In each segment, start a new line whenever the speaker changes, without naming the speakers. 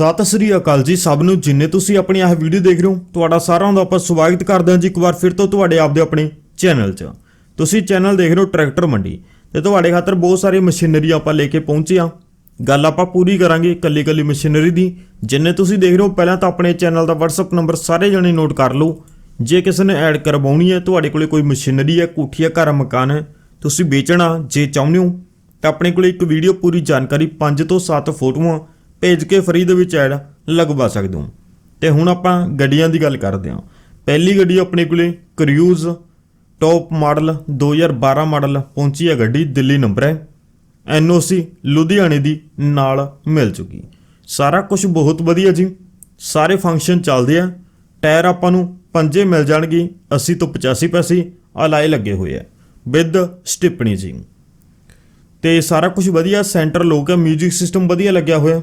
ਸਤਿ ਸ੍ਰੀ ਅਕਾਲ ਜੀ ਸਭ ਨੂੰ, ਜਿੰਨੇ ਤੁਸੀਂ ਆਪਣੀ ਇਹ ਵੀਡੀਓ ਦੇਖ ਰਹੇ ਹੋ, ਤੁਹਾਡਾ ਸਾਰਿਆਂ ਦਾ ਆਪਾਂ ਸਵਾਗਤ ਕਰਦੇ ਹਾਂ ਜੀ ਇੱਕ ਵਾਰ ਫਿਰ ਤੋਂ ਤੁਹਾਡੇ ਆਪਦੇ ਆਪਣੇ ਚੈਨਲ 'ਚ। ਤੁਸੀਂ ਚੈਨਲ ਦੇਖ ਰਹੇ ਹੋ ਟਰੈਕਟਰ ਮੰਡੀ ਤੇ ਤੁਹਾਡੇ ਖਾਤਰ ਬਹੁਤ ਸਾਰੀ ਮਸ਼ੀਨਰੀ ਆਪਾਂ ਲੈ ਕੇ ਪਹੁੰਚੇ ਹਾਂ। ਗੱਲ ਆਪਾਂ ਪੂਰੀ ਕਰਾਂਗੇ ਕੱਲੀ ਕੱਲੀ ਮਸ਼ੀਨਰੀ ਦੀ। ਜਿੰਨੇ ਤੁਸੀਂ ਦੇਖ ਰਹੇ ਹੋ, ਪਹਿਲਾਂ ਤਾਂ ਆਪਣੇ ਚੈਨਲ ਦਾ WhatsApp ਨੰਬਰ ਸਾਰੇ ਜਣੇ ਨੋਟ ਕਰ ਲਓ। ਜੇ ਕਿਸੇ ਨੇ ਐਡ ਕਰਵਾਉਣੀ ਹੈ, ਤੁਹਾਡੇ ਕੋਲੇ ਕੋਈ ਮਸ਼ੀਨਰੀ ਹੈ, ਕੋਠੀ ਹੈ, ਘਰ ਮਕਾਨ ਹੈ, ਤੁਸੀਂ ਵੇਚਣਾ, ਜੇ ਚਾਹੁੰਦੇ ਹੋ, ਤਾਂ ਆਪਣੇ ਕੋਲੇ ਇੱਕ ਵੀਡੀਓ ਪੂਰੀ ਜਾਣਕਾਰੀ 5 ਤੋਂ 7 ਫੋਟੋਆਂ ਭੇਜ ਕੇ ਫਰੀ ਦੇ ਵਿੱਚ ਐਡ ਲਗਵਾ ਸਕਦੇ ਹੋ। ਤੇ ਹੁਣ ਆਪਾਂ ਗੱਡੀਆਂ ਦੀ ਗੱਲ ਕਰਦੇ ਹਾਂ। ਪਹਿਲੀ ਗੱਡੀ ਆਪਣੇ ਕੋਲੇ ਕਰਿਊਜ਼ ਟੌਪ ਮਾਡਲ 2012 ਮਾਡਲ ਪਹੁੰਚੀ ਹੈ ਗੱਡੀ, ਦਿੱਲੀ ਨੰਬਰ ਹੈ। ਐਨਓਸੀ ਲੁਧਿਆਣੇ ਦੀ ਨਾਲ ਮਿਲ ਚੁੱਕੀ। ਸਾਰਾ ਕੁਝ ਬਹੁਤ ਵਧੀਆ ਜੀ। ਸਾਰੇ ਫੰਕਸ਼ਨ ਚੱਲਦੇ ਆ। ਟਾਇਰ ਆਪਾਂ ਨੂੰ ਪੰਜੇ ਮਿਲ ਜਾਣਗੇ 80 ਤੋਂ 85 ਪੈਸੇ ਅਲਾਈ ਲੱਗੇ ਹੋਏ ਆ। ਵਿਦ ਸਟਿਪਣੀ ਜੀ। ਤੇ ਸਾਰਾ ਕੁਝ ਵਧੀਆ ਸੈਂਟਰ ਲੋਕ ਹੈ 뮤직 ਸਿਸਟਮ ਵਧੀਆ ਲੱਗਿਆ ਹੋਇਆ।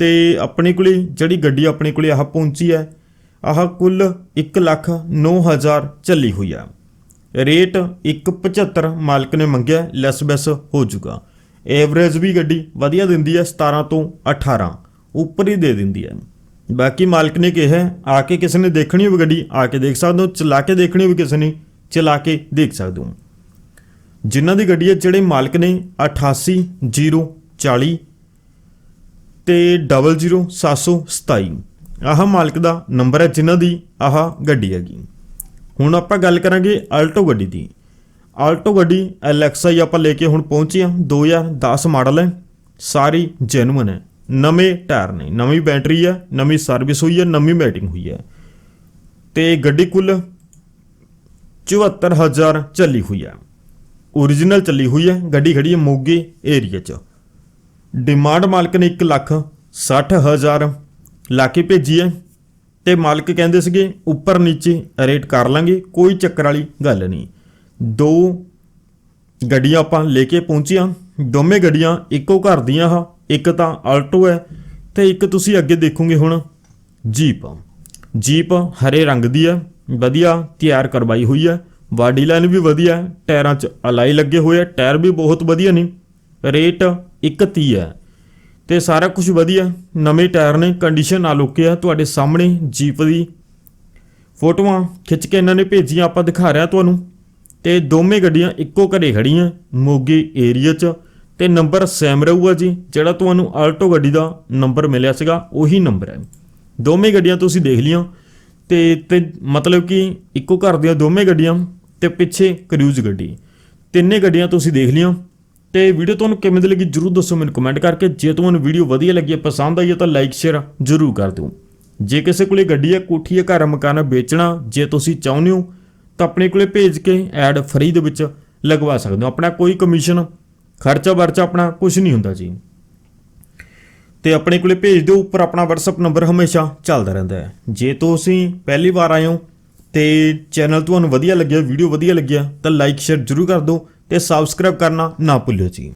ਤੇ ਆਪਣੇ ਕੋਲੇ ਜਿਹੜੀ ਗੱਡੀ ਆਪਣੇ ਕੋਲੇ ਆਹ ਪਹੁੰਚੀ ਹੈ, ਆਹ ਕੁੱਲ 1 ਲੱਖ 9000 ਚੱਲੀ ਹੋਈ ਆ। ਰੇਟ 175 ਮਾਲਕ ਨੇ ਮੰਗਿਆ ਲੈਸ ਬੈਸ ਹੋ ਜਾਊਗਾ। ਐਵਰੇਜ ਵੀ ਗੱਡੀ ਵਧੀਆ ਦਿੰਦੀ ਹੈ 17 ਤੋਂ 18 ਉੱਪਰ ਹੀ ਦੇ ਦਿੰਦੀ ਹੈ। ਬਾਕੀ ਮਾਲਕ ਨੇ ਕਿਹਾ, ਆ ਕੇ ਕਿਸੇ ਨੇ ਦੇਖਣੀ ਹੋਵੇ ਗੱਡੀ, ਆ ਕੇ ਦੇਖ ਸਕਦੇ ਹੋ, ਚਲਾ ਕੇ ਦੇਖਣੀ ਹੋਵੇ ਕਿਸੇ ਨੇ, ਚਲਾ ਕੇ ਦੇਖ ਸਕਦੇ ਹੋ। ਜਿਨ੍ਹਾਂ ਦੀ ਗੱਡੀ ਹੈ, ਜਿਹੜੇ ਮਾਲਕ ਨੇ 88040 ਤੇ 00727 ਆਹ ਮਾਲਕ ਦਾ ਨੰਬਰ ਹੈ, ਜਿਨ੍ਹਾਂ ਦੀ ਆਹ ਗੱਡੀ ਹੈਗੀ। ਹੁਣ ਆਪਾਂ ਗੱਲ ਕਰਾਂਗੇ ਆਲਟੋ ਗੱਡੀ ਦੀ। ਆਲਟੋ ਗੱਡੀ ਐਲਐਕਸਆਈ ਆਪਾਂ ਲੈ ਕੇ ਹੁਣ ਪਹੁੰਚੇ ਹਾਂ। 2010 ਮਾਡਲ ਹੈ। ਸਾਰੀ ਜੈਨੂਇਨ ਹੈ। ਨਵੇਂ ਟਾਇਰ ਨੇ। ਨਵੀਂ ਬੈਟਰੀ ਹੈ, ਨਵੀਂ ਸਰਵਿਸ ਹੋਈ ਹੈ, ਨਵੀਂ ਮੈਟਿੰਗ ਹੋਈ ਹੈ। ਤੇ ਗੱਡੀ ਕੁੱਲ 74000 ਚੱਲੀ ਹੋਈ ਹੈ। ਓਰੀਜਨਲ ਚੱਲੀ ਹੋਈ ਹੈ। ਗੱਡੀ ਖੜੀ ਹੈ ਮੋਗੇ ਏਰੀਆ 'ਚ। ਡਿਮਾਂਡ ਮਾਲਕ ਨੇ 1 ਲੱਖ 60000 ਲਾ ਕੇ ਭੇਜੀ ਹੈ ਤੇ ਮਾਲਕ ਕਹਿੰਦੇ ਸੀਗੇ, ਉੱਪਰ ਨੀਚੇ ਰੇਟ ਕਰ ਲਾਂਗੇ, ਕੋਈ ਚੱਕਰ ਵਾਲੀ ਗੱਲ ਨਹੀਂ। ਦੋ ਗੱਡੀਆਂ ਆਪਾਂ ਲੈ ਕੇ ਪਹੁੰਚੀਆਂ, ਦੋਵੇਂ ਗੱਡੀਆਂ ਇੱਕੋ ਘਰ ਦੀਆਂ ਆ ਇੱਕ ਤਾਂ ਆਲਟੋ ਹੈ ਤੇ ਇੱਕ ਤੁਸੀਂ ਅੱਗੇ ਦੇਖੋਗੇ ਹੁਣ ਜੀਪ। ਜੀਪ ਹਰੇ ਰੰਗ ਦੀ ਹੈ, ਵਧੀਆ ਤਿਆਰ ਕਰਵਾਈ ਹੋਈ ਹੈ, ਬਾਡੀ ਲਾਈਨ ਵੀ ਵਧੀਆ ਟਾਇਰਾਂ 'ਚ ਅਲਾਈ ਲੱਗੇ ਹੋਏ ਆ ਟਾਇਰ ਵੀ ਬਹੁਤ ਵਧੀਆ ਨੇ। ਰੇਟ 130 ਹੈ। ਤੇ ਸਾਰਾ ਕੁਝ ਵਧੀਆ। ਨਵੇਂ ਟਾਇਰ ਨੇ ਕੰਡੀਸ਼ਨ ਨਾਲ ਓਕੇ ਆ। ਤੁਹਾਡੇ ਸਾਹਮਣੇ ਜੀਪ ਦੀ ਫੋਟੋਆਂ ਖਿੱਚ ਕੇ ਇਹਨਾਂ ਨੇ ਭੇਜੀਆਂ, ਆਪਾਂ ਦਿਖਾ ਰਿਹਾ ਤੁਹਾਨੂੰ। ਤੇ ਦੋਵੇਂ ਗੱਡੀਆਂ ਇੱਕੋ ਘਰੇ ਖੜੀਆਂ ਮੋਗੇ ਏਰੀਆ 'ਚ। ਤੇ ਨੰਬਰ ਸੇਮ ਰਹੂਗਾ ਜੀ, ਜਿਹੜਾ ਤੁਹਾਨੂੰ ਆਲਟੋ ਗੱਡੀ ਦਾ ਨੰਬਰ ਮਿਲਿਆ ਸੀਗਾ, ਉਹੀ ਨੰਬਰ ਹੈ। ਦੋਵੇਂ ਗੱਡੀਆਂ ਤੁਸੀਂ ਦੇਖ ਲਈਆਂ। ਤੇ ਤੇ ਮਤਲਬ ਕਿ ਇੱਕੋ ਘਰ ਦੀਆਂ ਦੋਵੇਂ ਗੱਡੀਆਂ ਤੇ ਪਿੱਛੇ ਕਰੂਜ਼ ਗੱਡੀ। ਤਿੰਨੇ ਗੱਡੀਆਂ ਤੁਸੀਂ ਦੇਖ ਲਈਆਂ। ਤੇ ਵੀਡੀਓ ਤੁਹਾਨੂੰ ਕਿਵੇਂ ਦੀ ਲੱਗੀ ਜਰੂਰ ਦੱਸੋ ਮੈਨੂੰ ਕਮੈਂਟ ਕਰਕੇ। ਜੇ ਤੁਹਾਨੂੰ ਵੀਡੀਓ ਵਧੀਆ ਲੱਗੀ ਪਸੰਦ ਆਈ ਤਾਂ ਲਾਈਕ ਸ਼ੇਅਰ ਜਰੂਰ ਕਰ ਦਿਓ। ਜੇ ਕਿਸੇ ਕੋਲੇ ਗੱਡੀ ਹੈ, ਕੋਠੀ ਹੈ, ਘਰ ਮਕਾਨ ਵੇਚਣਾ, ਜੇ ਤੁਸੀਂ ਚਾਹੁੰਦੇ ਹੋ, ਤਾਂ ਆਪਣੇ ਕੋਲੇ ਭੇਜ ਕੇ ਐਡ ਫਰੀ ਦੇ ਵਿੱਚ ਲਗਵਾ ਸਕਦੇ ਹੋ। ਆਪਣਾ ਕੋਈ ਕਮਿਸ਼ਨ ਖਰਚਾ ਵਰਚਾ ਆਪਣਾ ਕੁਝ ਨਹੀਂ ਹੁੰਦਾ ਜੀ। ਤੇ ਆਪਣੇ ਕੋਲੇ ਭੇਜ ਦਿਓ, ਉੱਪਰ ਆਪਣਾ WhatsApp ਨੰਬਰ ਹਮੇਸ਼ਾ ਚੱਲਦਾ ਰਹਿੰਦਾ ਹੈ। ਜੇ ਤੁਸੀਂ ਪਹਿਲੀ ਵਾਰ ਆਏ ਹੋ, ਤੇ ਚੈਨਲ ਤੁਹਾਨੂੰ ਵਧੀਆ ਲੱਗਿਆ ਵੀਡੀਓ ਵਧੀਆ ਲੱਗਿਆ, ਤਾਂ ਲਾਈਕ ਸ਼ੇਅਰ ਜਰੂਰ ਕਰ ਦਿਓ। ਤੇ ਸਬਸਕ੍ਰਾਈਬ ਕਰਨਾ ਨਾ ਭੁੱਲਿਓ ਜੀ।